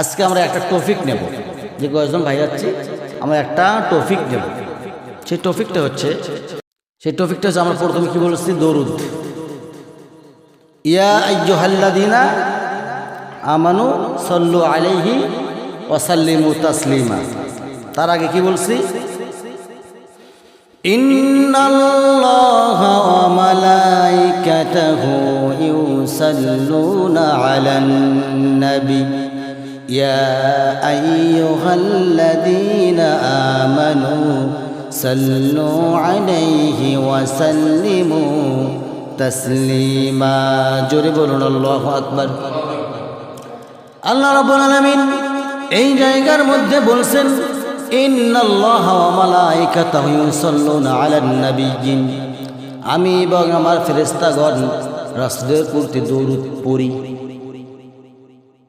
আজকে আমরা একটা টপিক নেব। যে কয়েকজন ভাই যাচ্ছি আমরা একটা টপিক নেব। সেই টপিকটা হচ্ছে, সেই টপিকটা হচ্ছে আমরা প্রথমে কী বলেছি, দরুদ। ইয়া আমানু সল্লু আলাইহি ওসাল্লিমু তাসলিমা। তার আগে কি বলছি? ইন্নাল্লাহা ওয়া মালাইকাতাহু ইউসাল্লুনা আলান নবী يا أيها الذين آمنوا صلوا عليه وسلموا تسليما جرب الله أكبر আল্লাহ রাব্বুল আলামিন এই জায়গার মধ্যে বলছেন ইন্নাল্লাহ ওয়া মালাইকাতাহু ইউসাল্লুনা আলান নাবিয়্যিন আমি এবং আমার ফেরেশতাগণ রাসূলের প্রতি দরুদ পড়ি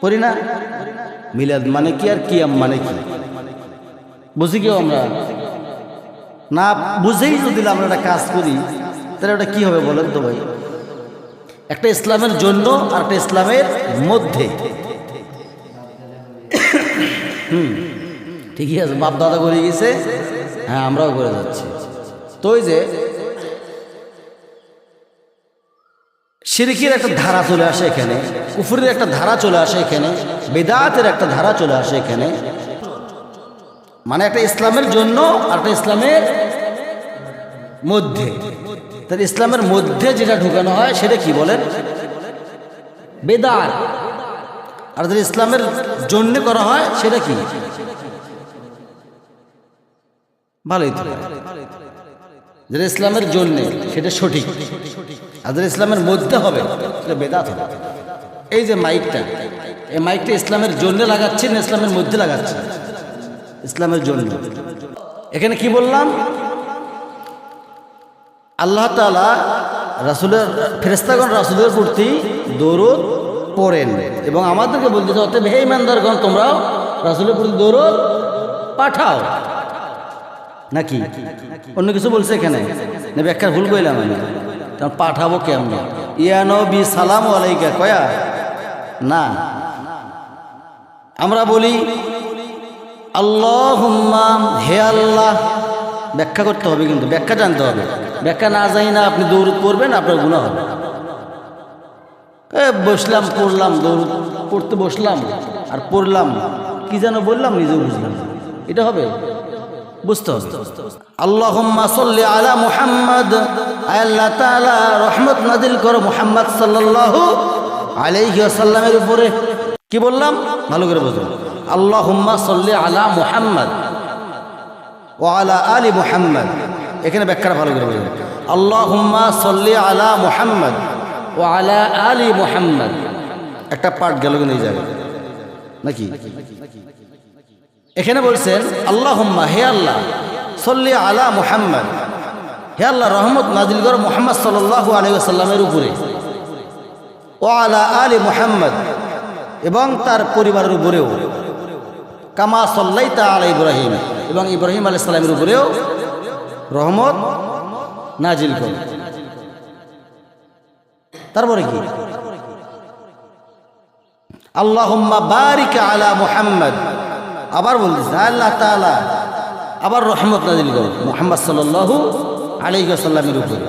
পড়ি না। মিলাদ মানে কি আর কিয়াম মানে কি? বুঝি কেউ আমরা? না, বুঝেই যদি আমরা একটা কাজ করি, তাহলে ওটা কি হবে বলেন তো ভাই? একটা ইসলামের জন্য আর একটা ইসলামের মধ্যে। হুম, ঠিকই আছে, বাপ দাদা করে গেছে। হ্যাঁ আমরাও করে যাচ্ছি। তো ওই যে সিরিকির একটা ধারা চলে আসে এখানে, কুফুরের একটা ধারা চলে আসে এখানে, বেদাতের একটা ধারা চলে আসে এখানে। মানে একটা ইসলামের জন্য আর একটা ইসলামের মধ্যে। তাহলে ইসলামের মধ্যে যেটা ঢুকানো হয় সেটা কি বলেন? বেদাত। আর যেটা ইসলামের জন্য করা হয় সেটা কি? ভালোই তো। যেটা ইসলামের জন্যে, সেটা সঠিক। আর ইসলামের মধ্যে হবে বেদাত হবে। এই যে মাইকটা, এই মাইকটা ইসলামের জন্য লাগাচ্ছি না ইসলামের মধ্যে লাগাচ্ছি ইসলামের জন্য। এখানে কি বললাম? আল্লাহ তালা রাসুলের ফেরেস্তাগণ রাসুলের প্রতি দৌড় পড়েন এবং আমাদেরকে বলতে অতএব হে ইমানদারগণ তোমরাও রাসুলের প্রতি দৌড় পাঠাও। নাকি? অন্য কিছু বলছে এখানে। ব্যাখ্যা ভুল কইলাম আমি। তখন পাঠাবো কেমন? ইয়ানো বি সালাম আলাইকা, কয়া? না। আমরা বলি আল্লাহ হে আল্লাহ। ব্যাখ্যা করতে হবে কিন্তু, ব্যাখ্যা জানতে হবে। ব্যাখ্যা না জানি না আপনি দৌড় পড়বেন, আপনার গুণা হবে। বসলাম, পড়লাম দৌড় পড়তে বসলাম, আর পড়লাম। কি যেন বললাম, নিজেও বুঝলাম এটা হবে? বুঝতে হবে। আল্লাহুম্মা সাল্লি আলা মুহাম্মদ। আল্লাহ তাআলা, রহমত নাজিল করো মুহাম্মদ সাল্লাল্লাহু আলাইহি ওয়াসাল্লামের উপরে। কি বললাম? ভালো করে বুঝুন আল্লাহুম্মা সাল্লি আলা মুহাম্মদ ও আলা আলী মুহাম্মদ। এখানে ব্যাখ্যাটা ভালো করে বুঝুন আল্লাহুম্মা সাল্লি আলা মুহাম্মদ ও আলা আলী মুহাম্মদ। একটা পাঠ গেল কিন্তু এই জায়গায়। নাকি? এখানে বলছেন, আল্লাহুম্মা, হে আল্লাহ সল্লি আলা মুহাম্মদ। হে আল্লাহ রহমত নাজিল কর মোহাম্মদ সাল্লাল্লাহু আলাইহি সাল্লামের উপরে। ও আলা আলী মুহাম্মদ এবং তার পরিবারের উপরেও। কামা সল্লাইতা আলা ইব্রাহিম এবং ইব্রাহিম আলাইহিস সালামের উপরেও রহমত নাজিল কর। তারপরে কি? আল্লাহুম্মা বারিক আলা মুহাম্মদ। আবার বলতেছে, আল্লাহ তাআলা আবার রহমত নাজিল করো। মুহাম্মদ সাল্লাল্লাহু আলাইহি ওয়াসাল্লামের উপরে।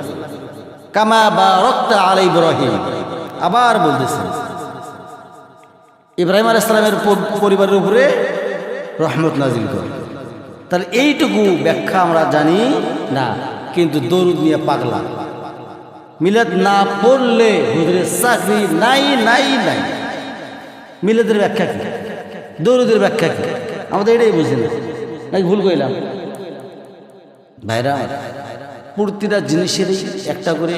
কামা বারাকতা আলাই ইব্রাহিম। আবার বলতেছে, ইব্রাহিম আলাইহিস সালামের পরিবারের উপরে রহমত নাজিল করো। তাহলে এইটুকু ব্যাখ্যা আমরা জানি না, কিন্তু দরুদ নিয়ে পাগলা। মিলাদ না পড়লে হুজুরের চাকরি নাই নাই নাই। মিলাদের ব্যাখ্যা কি? দৌরদের ব্যাখ্যা কি? আমাদের এটাই বুঝি না। নাকি ভুল কইলাম? ভাইরা প্রতিটা জিনিসেরই একটা করে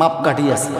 মাপকাঠি আছে।